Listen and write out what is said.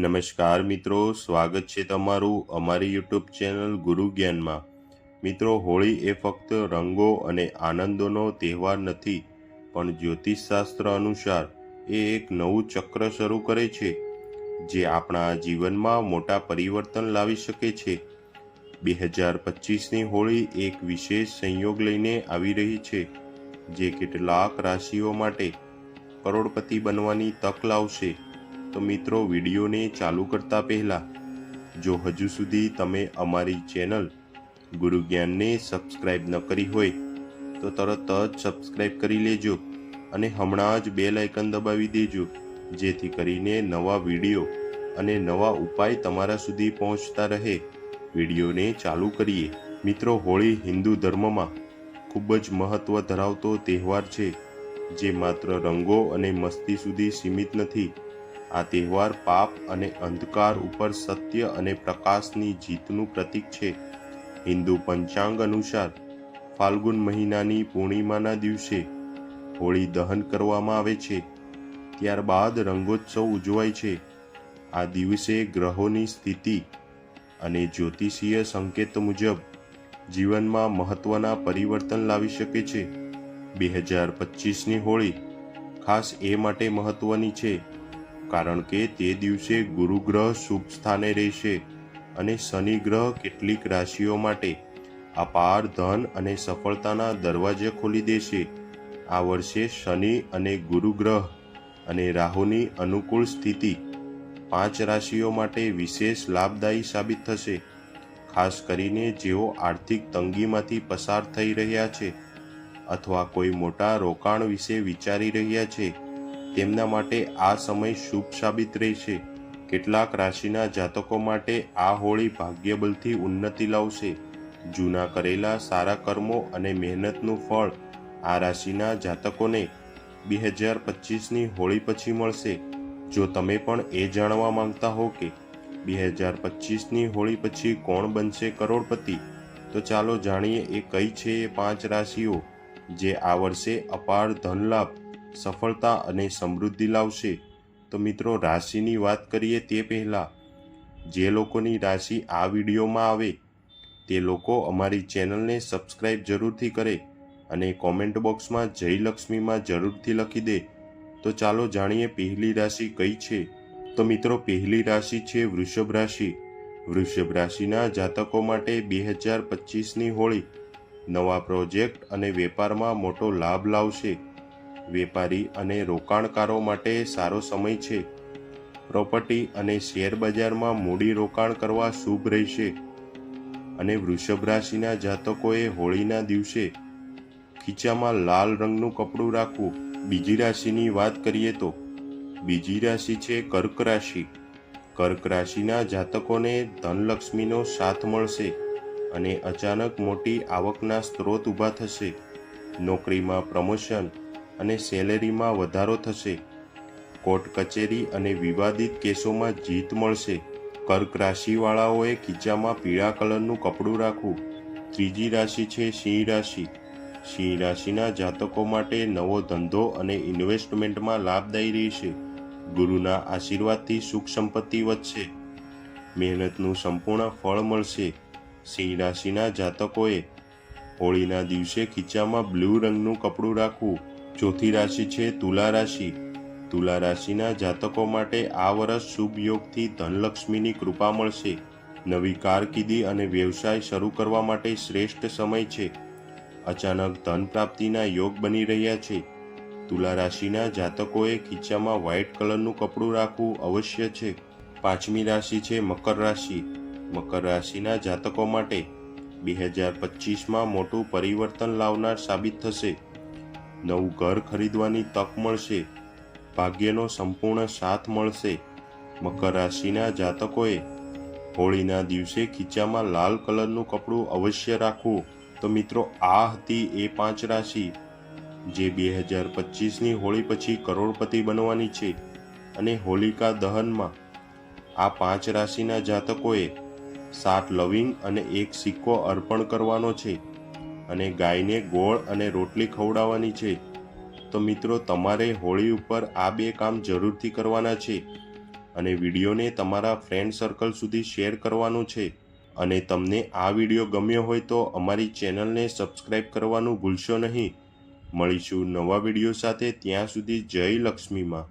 નમસ્કાર મિત્રો, સ્વાગત છે તમારું અમારી યુટ્યુબ ચેનલ ગુરુ જ્ઞાનમાં. મિત્રો, હોળી એ ફક્ત રંગો અને આનંદોનો તહેવાર નથી, પણ જ્યોતિષશાસ્ત્ર અનુસાર એ એક નવું ચક્ર શરૂ કરે છે, જે આપણા જીવનમાં મોટા પરિવર્તન લાવી શકે છે. બે હજાર પચીસની હોળી એક વિશેષ સંયોગ લઈને આવી રહી છે, જે કેટલાક રાશિઓ માટે કરોડપતિ બનવાની તક લાવશે. તો મિત્રો, વિડીયોને ચાલુ કરતા પહેલા, જો હજુ સુધી તમે અમારી ચેનલ ગુરુ જ્ઞાનને સબસ્ક્રાઇબ ન કરી હોય, તો તરત જ સબસ્ક્રાઇબ કરી લેજો અને હમણાં જ બે આઇકન દબાવી દેજો, જેથી કરીને નવા વીડિયો અને નવા ઉપાય તમારા સુધી પહોંચતા રહે. વિડીયોને ચાલુ કરીએ. મિત્રો, હોળી હિન્દુ ધર્મમાં ખૂબ જ મહત્વ ધરાવતો તહેવાર છે, જે માત્ર રંગો અને મસ્તી સુધી સીમિત નથી. આ તહેવાર પાપ અને અંધકાર ઉપર સત્ય અને પ્રકાશની જીતનું પ્રતીક છે. હિન્દુ પંચાંગ અનુસાર ફાલ્ગુન મહિનાની પૂર્ણિમાના દિવસે હોળી દહન કરવામાં આવે છે. ત્યારબાદ રંગોત્સવ ઉજવાય છે. આ દિવસે ગ્રહોની સ્થિતિ અને જ્યોતિષીય સંકેત મુજબ જીવનમાં મહત્વના પરિવર્તન લાવી શકે છે. બે હજાર પચીસની હોળી ખાસ એ માટે મહત્વની છે કારણ કે તે દિવસે ગુરુ ગ્રહ શુભ સ્થાને રહેશે અને શનિ ગ્રહ કેટલીક રાશિઓ માટે અપાર ધન અને સફળતાના દરવાજે ખોલી દેશે. આ વર્ષે શનિ અને ગુરુ ગ્રહ અને રાહુની અનુકૂળ સ્થિતિ પાંચ રાશિઓ માટે વિશેષ લાભદાયી સાબિત થશે. ખાસ કરીને જેઓ આર્થિક તંગીમાંથી પસાર થઈ રહ્યા છે અથવા કોઈ મોટા રોકાણ વિશે વિચારી રહ્યા છે તેમના માટે આ સમય શુભ સાબિત રહેશે. કેટલાક રાશિના જાતકો માટે આ હોળી ભાગ્યબલથી ઉન્નતિ લાવશે. જૂના કરેલા સારા કર્મો અને મહેનતનું ફળ આ રાશિના જાતકોને બે હજાર પચીસની હોળી પછી મળશે. જો તમે પણ એ જાણવા માંગતા હો કે બે હજાર પચીસની હોળી પછી કોણ બનશે કરોડપતિ, તો ચાલો જાણીએ એ કઈ છે એ પાંચ રાશિઓ, જે આ વર્ષે અપાર ધનલાભ સફળતા અને સમૃદ્ધિ લાવશે. તો મિત્રો, રાશિની વાત કરીએ તે પહેલાં, જે લોકોની રાશિ આ વિડીયોમાં આવે, તે લોકો અમારી ચેનલને સબસ્ક્રાઇબ જરૂરથી કરે અને કોમેન્ટ બોક્સમાં જય લક્ષ્મીમાં જરૂરથી લખી દે. તો ચાલો જાણીએ પહેલી રાશિ કઈ છે? તો મિત્રો, પહેલી રાશિ છે વૃષભ રાશિ. વૃષભ રાશિના જાતકો માટે બે હજાર પચીસની હોળી નવા પ્રોજેક્ટ અને વેપારમાં મોટો લાભ લાવશે. વેપારી અને રોકાણકારો માટે સારો સમય છે. પ્રોપર્ટી અને શેર બજારમાં મૂડી રોકાણ કરવા શુભ રહેશે. અને વૃષભ રાશિના જાતકોએ હોળીના દિવસે ખીચામાં લાલ રંગનું કપડું રાખવું. બીજી રાશિની વાત કરીએ તો બીજી રાશિ છે કર્ક રાશિ. કર્ક રાશિના જાતકોને ધનલક્ષ્મીનો સાથ મળશે અને અચાનક મોટી આવકના સ્ત્રોત ઊભા થશે. નોકરીમાં પ્રમોશન અને સેલેરીમાં વધારો થશે. કોર્ટ કચેરી અને વિવાદિત કેસોમાં જીત મળશે. કર્ક રાશિવાળાઓએ ખીચામાં પીળા કલરનું કપડું રાખવું. ત્રીજી રાશિ છે સિંહ રાશિ. સિંહ રાશિના જાતકો માટે નવો ધંધો અને ઇન્વેસ્ટમેન્ટમાં લાભદાયી રહેશે. ગુરુના આશીર્વાદથી સુખ સંપત્તિ વધશે. મહેનતનું સંપૂર્ણ ફળ મળશે. સિંહ રાશિના જાતકોએ હોળીના દિવસે ખીચામાં બ્લુ રંગનું કપડું રાખવું. ચોથી રાશિ છે તુલા રાશિ. તુલા રાશિના જાતકો માટે આ વર્ષ શુભ યોગથી ધનલક્ષ્મીની કૃપા મળશે. નવી કારકિર્દી અને વ્યવસાય શરૂ કરવા માટે શ્રેષ્ઠ સમય છે. અચાનક ધન પ્રાપ્તિના યોગ બની રહ્યા છે. તુલા રાશિના જાતકોએ ખીચામાં વ્હાઇટ કલરનું કપડું રાખવું અવશ્ય છે. પાંચમી રાશિ છે મકર રાશિ. મકર રાશિના જાતકો માટે બે હજાર પચીસમાં મોટું પરિવર્તન લાવનાર સાબિત થશે. નવું ઘર ખરીદવાની તક મળશે. ભાગ્યનો સંપૂર્ણ સાથ મળશે. મકર રાશિના જાતકોએ હોળીના દિવસે ખીચામાં લાલ કલરનું કપડું અવશ્ય રાખવું. તો મિત્રો, આ હતી એ પાંચ રાશિ, જે બે હજાર પચીસની હોળી પછી કરોડપતિ બનવાની છે. અને હોલિકા દહનમાં આ પાંચ રાશિના જાતકોએ સાત લવિંગ અને એક સિક્કો અર્પણ કરવાનો છે. અને ગાયને ગોળ અને રોટલી ખવડાવવાની છે. તો મિત્રો, તમારે હોળી ઉપર આ બે કામ જરૂરથી કરવાના છે અને વિડીયોને તમારા ફ્રેન્ડ સર્કલ સુધી શેર કરવાનું છે. અને તમને આ વીડિયો ગમ્યો હોય તો અમારી ચેનલને સબસ્ક્રાઈબ કરવાનું ભૂલશો નહીં. મળીશું નવા વીડિયો સાથે, ત્યાં સુધી જય લક્ષ્મીમાં